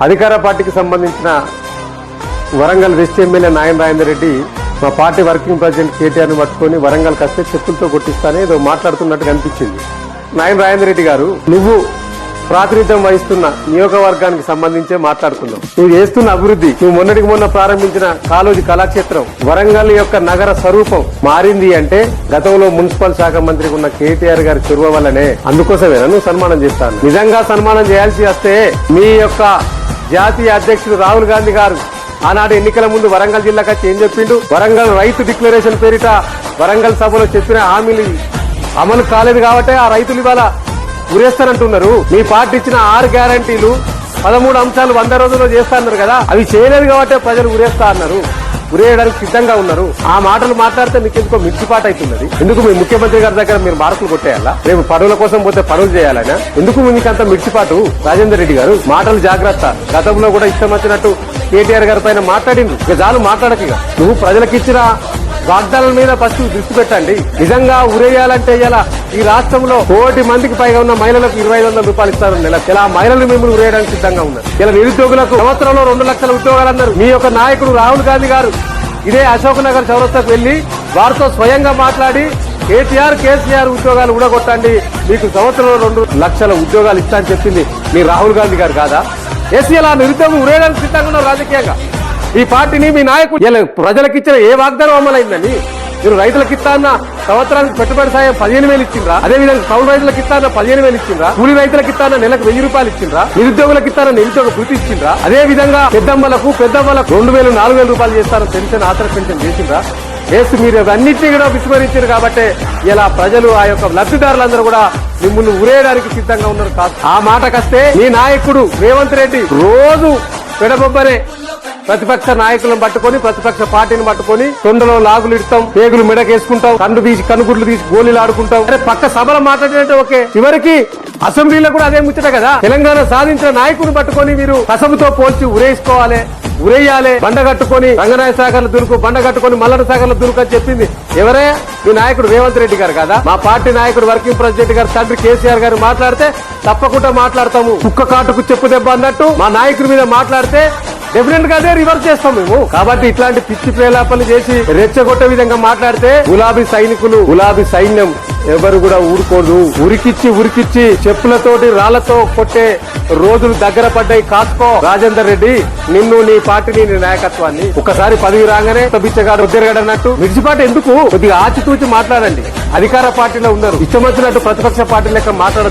అధికార పార్టీకి సంబంధించిన వరంగల్ వెస్ట్ ఎమ్మెల్యే నాయన రాజేందర్ రెడ్డి మా పార్టీ వర్కింగ్ ప్రెసిడెంట్ కేటీఆర్ని పట్టుకొని వరంగల్కి వస్తే చెప్పులతో కొట్టిస్తానే ఏదో మాట్లాడుతున్నట్టు కనిపించింది నాయన రాజేందర్ రెడ్డి గారు నువ్వు ప్రాతినిధ్యం వహిస్తున్న నియోజకవర్గానికి సంబంధించే మాట్లాడుకుందాం. నువ్వు చేస్తున్న అభివృద్ధి నువ్వు మొన్నటికి మొన్న ప్రారంభించిన కాలోజీ కళాక్షేత్రం వరంగల్ యొక్క నగర స్వరూపం మారింది అంటే గతంలో మున్సిపల్ శాఖ మంత్రికి ఉన్న కేటీఆర్ గారి చొరవ వల్లనే అందుకోసమే నువ్వు సన్మానం చేస్తాను నిజంగా సన్మానం చేయాల్సి వస్తే మీ యొక్క జాతీయ అధ్యక్షుడు రాహుల్ గాంధీ గారు ఆనాడు ఎన్నికల ముందు వరంగల్ జిల్లాకి వచ్చి ఏం చెప్పిండు? వరంగల్ రైతు డిక్లరేషన్ పేరిట వరంగల్ సభలో చెప్పిన హామీలు అమలు కాలేదు కాబట్టి ఆ రైతులు ఇవాళ ఉరేస్తారంటున్నారు మీ పార్టీ ఇచ్చిన ఆరు గ్యారంటీలు పదమూడు అంశాలు వంద రోజుల్లో చేస్తా అన్నారు కదా అవి చేయలేదు కాబట్టి ప్రజలు ఉరేస్తా అన్నారు. ఉరేయడానికి సిద్ధంగా ఉన్నారు. ఆ మాటలు మాట్లాడితే మీకు ఎందుకో మిర్చిపాట అవుతున్నది. ఎందుకు మీ ముఖ్యమంత్రి గారి దగ్గర మీరు మార్కులు కొట్టేయాలా? రేపు పనుల కోసం పోతే పనులు చేయాలనా? ఎందుకు మీకు అంత మిర్చిపాటు రాజేందర్ రెడ్డి గారు మాటలు జాగ్రత్త. గతంలో కూడా ఇష్టం వచ్చినట్టు కేటీఆర్ గారి పైన మాట్లాడింది ఇక చాలు మాట్లాడక ఇక. నువ్వు ప్రజలకిచ్చినా వాగ్దానాల మీద ఫస్ట్ దృష్టి పెట్టండి. నిజంగా ఉరేయాలంటే ఇలా ఈ రాష్ట్రంలో కోటి మందికి పైగా ఉన్న మహిళలకు ఇరవై ఐదు వందల రూపాయలు ఇస్తారు నెల. ఇలా మహిళలు మిమ్మల్ని ఉరేయడానికి సిద్ధంగా ఉన్నారు. ఇలా నిరుద్యోగులకు సంవత్సరంలో రెండు లక్షల ఉద్యోగాలు అన్నారు మీ యొక్క నాయకుడు రాహుల్ గాంధీ గారు ఇదే అశోక్ నగర్ చౌరస్తాకు వెళ్ళి వారితో స్వయంగా మాట్లాడి కేటీఆర్ కేసీఆర్ ఉద్యోగాలు కూడా కొట్టండి మీకు సంవత్సరంలో రెండు లక్షల ఉద్యోగాలు ఇస్తా అని చెప్పింది మీ రాహుల్ గాంధీ గారు కాదా? ఎస్సీ అలా నిరుద్యోగం ఉరేయడానికి సిద్ధంగా ఉన్నారు రాజకీయంగా. ఈ పార్టీని మీ నాయకుడు ఇలా ప్రజలకు ఇచ్చిన ఏ వాగ్దానం అమలైందని? మీరు రైతులకు ఇస్తా అన్న సంవత్సరానికి పెట్టుబడి సాయం పదిహేను వేలు ఇచ్చిండ్రా? అదే విధంగా కౌలు రైతులకు ఇస్తా అన్న పదిహేను వేలు ఇచ్చిండ్రా? కూలి రైతులకు ఇస్తా అన్న నెలకు వెయ్యి రూపాయలు ఇచ్చిండ్రా? నిరుద్యోగులకు ఇస్తారన్న నిరుద్యోగ భృతి ఇచ్చిండ్రా? అదే విధంగా పెద్దమ్మలకు పెద్దమ్మలకు రెండు వేలు నాలుగు వేల రూపాయలు చేస్తారని పెన్షన్ ఆసర పెన్షన్ చేసిండ్రా? వేసి మీరు అన్నింటినీ కూడా విస్మరించారు కాబట్టి ఇలా ప్రజలు ఆ యొక్క లబ్ధిదారులందరూ కూడా మిమ్మల్ని ఉరేయడానికి సిద్ధంగా ఉన్నారు కాదు. ఆ మాటకస్తే మీ నాయకుడు రేవంత్ రెడ్డి రోజు పెడబొబ్బనే ప్రతిపక్ష నాయకులను పట్టుకొని ప్రతిపక్ష పార్టీని పట్టుకొని తొండలో లాగులు ఇడతాం పేగులు మెడకేసుకుంటాం కండు తీసి కనుగుడ్లు తీసి గోళీలు ఆడుకుంటాం అరే పక్క సభలో మాట్లాడినట్టు ఓకే. చివరికి అసెంబ్లీలో కూడా అదే ముచ్చట కదా? తెలంగాణ సాధించిన నాయకుని పట్టుకొని మీరు కసబుతో పోల్చి ఉరేసుకోవాలి ఉరేయాలి బండ కట్టుకొని రంగనాయ సాగర్ల దురుకు బండ కట్టుకొని మల్లడ సాగర్ల దురుకు అని చెప్పింది. ఎవరే? మీ నాయకుడు రేవంత్ రెడ్డి గారు కదా? మా పార్టీ నాయకుడు వర్కింగ్ ప్రెసిడెంట్ గారు తండ్రి కేసీఆర్ గారు మాట్లాడితే తప్పకుండా మాట్లాడతాము. కుక్క కాటుకు చెప్పు దెబ్బ అన్నట్టు మా నాయకుడి మీద మాట్లాడితే డెఫినెట్గా అదే రివర్స్ చేస్తాం మేము. కాబట్టి ఇట్లాంటి పిచ్చి ప్రేలాపలు చేసి రెచ్చగొట్టే విధంగా మాట్లాడితే గులాబీ సైనికులు గులాబీ సైన్యం ఎవరు కూడా ఊరుకోదు. ఉరికిచ్చి ఉరికిచ్చి చెప్పులతోటి రాళ్ళతో కొట్టే రోజులు దగ్గర పడ్డాయి. కాసుకో రాజేందర్ రెడ్డి నిన్ను నీ పార్టీని నీ నాయకత్వాన్ని ఒకసారి పదవి రాగానే బిచ్చగాడు ఉద్దరగాడన్నట్టు మిర్చిపాటు ఎందుకు? కొద్దిగా ఆచితూచి మాట్లాడండి. అధికార పార్టీలో ఉన్నారు ఇష్టమొచ్చినట్టు ప్రతిపక్ష పార్టీ లెక్క మాట్లాడదు